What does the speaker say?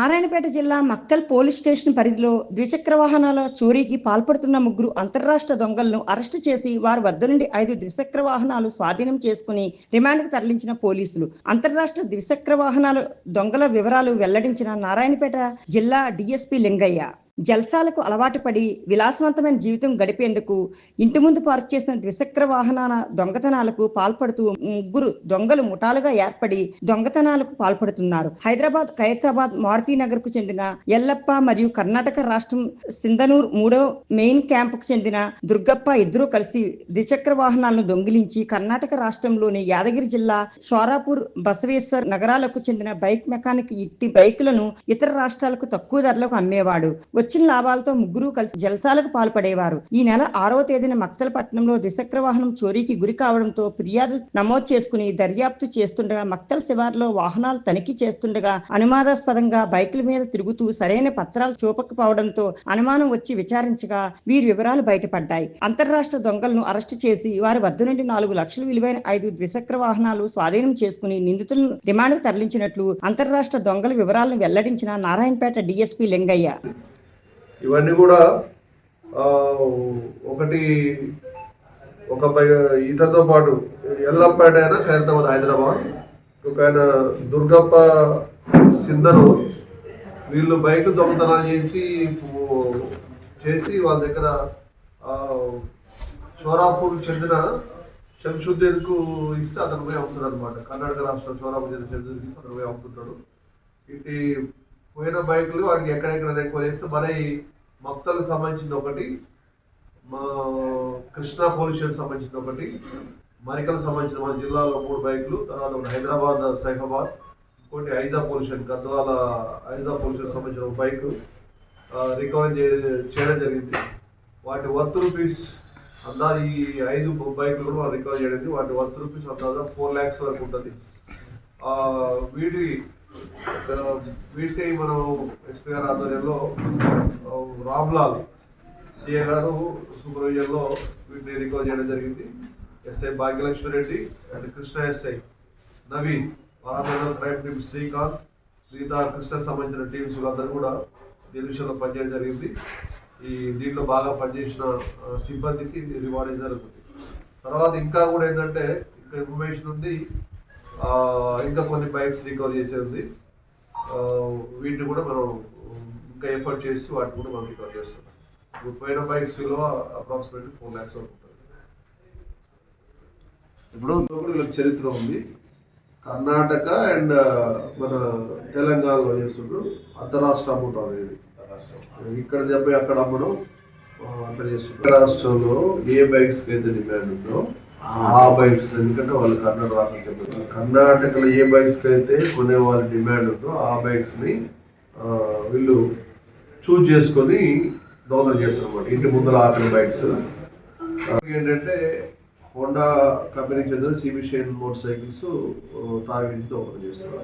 నారాయణపేట జిల్లా Makkal police station పరిధిలో ద్విచక్ర వాహనాల చోరీకి పాల్పడుతున్న ముగ్గురు అంతర్రాష్ట్ర దొంగలను అరెస్టు చేసి వారి వద్ద నుండి ఐదు ద్విచక్ర వాహనాలు స్వాధీనం చేసుకుని రిమాండ్కు తరలించిన పోలీసులు. అంతర్రాష్ట్ర ద్విచక్ర వాహనాలు దొంగల వివరాలు వెల్లడించిన నారాయణపేట జిల్లా డిఎస్పి లింగయ్య. జల్సాలకు అలవాటు పడి విలాసవంతమైన జీవితం గడిపేందుకు ఇంటి ముందు పార్క్ చేసిన ద్విచక్ర వాహనాల దొంగతనాలకు పాల్పడుతూ ముగ్గురు దొంగలు ముఠాలుగా ఏర్పడి దొంగతనాలకు పాల్పడుతున్నారు. హైదరాబాద్ ఖైరతాబాద్ మారుతి నగర్కు చెందిన ఎల్లప్ప మరియు కర్ణాటక రాష్ట్రం సింధనూర్ మూడో మెయిన్ క్యాంప్కు చెందిన దుర్గప్ప ఇద్దరూ కలిసి ద్విచక్ర వాహనాలను దొంగిలించి కర్ణాటక రాష్ట్రంలోని యాదగిరి జిల్లా షోరాపూర్ బసవేశ్వర్ నగరాలకు చెందిన బైక్ మెకానిక్ ఇట్టి బైకులను ఇతర రాష్ట్రాలకు తక్కువ ధరలకు అమ్మేవాడు. వచ్చిన లాభాలతో ముగ్గురు కలిసి జలసాలకు పాల్పడేవారు. ఈ నెల ఆరవ తేదీన మక్తలపట్నంలో ద్విచక్ర వాహనం చోరీకి గురి కావడంతో ఫిర్యాదు నమోదు చేసుకుని దర్యాప్తు చేస్తుండగా మక్తల్ శివార్లో వాహనాలు తనిఖీ చేస్తుండగా అనుమానాస్పదంగా బైకుల మీద తిరుగుతూ సరైన పత్రాలు చూపకపోవడంతో అనుమానం వచ్చి విచారించగా వీరి వివరాలు బయటపడ్డాయి. అంతర్రాష్ట్ర దొంగలను అరెస్టు చేసి వారి వద్ద నుండి నాలుగు లక్షలు విలువైన ఐదు ద్విచక్ర వాహనాలు స్వాధీనం చేసుకుని నిందితులను రిమాండ్కు తరలించినట్లు అంతర్రాష్ట్ర దొంగల వివరాలను వెల్లడించిన నారాయణపేట డిఎస్పీ లింగయ్య. ఇవన్నీ కూడా ఒకటి ఒక పై ఇతనితో పాటు ఎల్లప్పేట అయినా ఖైరతాబాద్ హైదరాబాద్. ఒక ఆయన దుర్గప్ప సిందరు వీళ్ళు బైక్ దొంగతనాలు చేసి చేసి వాళ్ళ దగ్గర ఆ, షోరాపూర్ చెందిన శంషుద్దీన్కు ఇస్తే అతను పోయి అమ్ముతాడు అనమాట కర్ణాటక రాష్ట్రం షోరాపూర్ చెందిన శంషుద్దీన్కి ఇస్తే అతను పోయి అమ్ముతుంటాడు. ఇటు పోయిన బైకులు వాటికి ఎక్కడెక్కడ ఎక్కువ చేస్తే మన ఈ మక్తలకు సంబంధించింది ఒకటి మా కృష్ణా పొల్యూషన్ సంబంధించింది సంబంధించిన ఒకటి మరికలకు సంబంధించిన మన జిల్లాలో మూడు బైకులు తర్వాత హైదరాబాద్ సైఫాబాద్ ఇంకోటి ఐజా పొల్యూషన్ గద్వాల ఐజా పొల్యూషన్ సంబంధించిన ఒక బైక్ రికవరీ చే- చేయడం జరిగింది. వాటి వర్త్ రూపీస్ అందా ఈ ఐదు బైకులు కూడా మనం రికవర్ చేయడం వాటి వర్త్ రూపీస్ అందాజా ఫోర్ ల్యాక్స్ వరకు ఉంటుంది. వీటి వీటికై మనం ఎస్పీ గారి ఆధ్వర్యంలో రామ్లాల్ సిఏ గారు సూపర్విజన్లో వీటిని రికవర్ చేయడం జరిగింది. SI Bhagyalakshmi Reddy and Krishna SI Naveen వాళ్ళందరూ క్రైమ్ టీమ్ శ్రీకాంత్ మిగతా కృష్ణకు సంబంధించిన టీమ్స్ వీళ్ళందరూ కూడా దీని విషయంలో పనిచేయడం జరిగింది. ఈ దీంట్లో బాగా పనిచేసిన సిబ్బందికి రివార్డ్ జరుగుతుంది. తర్వాత ఇంకా కూడా ఏంటంటే ఇంకా ఇన్ఫర్మేషన్ ఉంది. ఇంకా కొన్ని బైక్స్ రికవర్ చేసే ఉంది. వీటిని కూడా మనం ఇంకా ఎఫర్ట్ చేసి వాటిని కూడా మనం రికవర్ చేస్తాం. ఇప్పుడు పోయిన బైక్స్ విలువ అప్రాక్సిమేట్లీ ఫోర్ ల్యాక్స్ ఉంటుంది. ఇప్పుడు వీళ్ళకి చరిత్ర ఉంది. కర్ణాటక అండ్ మన తెలంగాణలో చేస్తుండ్రు. అంతరాష్ట్ర అమ్ముతాం అనేది. ఇక్కడ చెప్పి అక్కడ అమ్మడం అక్కడ చేస్తుండ్రు. రాష్ట్రంలో ఏ బైక్స్కి అయితే డిమాండ్ ఉందో ఆ బైక్స్ ఎందుకంటే వాళ్ళు కర్ణాటక రాష్ట్రం కర్ణాటకలో ఏ బైక్స్కి అయితే కొనే వాళ్ళ డిమాండ్ ఉందో ఆ బైక్స్ని వీళ్ళు చూజ్ చేసుకొని దోదలు చేస్తారు ఇంటి ముందర ఆపిన బైక్స్. ఏంటంటే హోండా కంపెనీకి చెందిన CB motor cycles target open చేస్తారు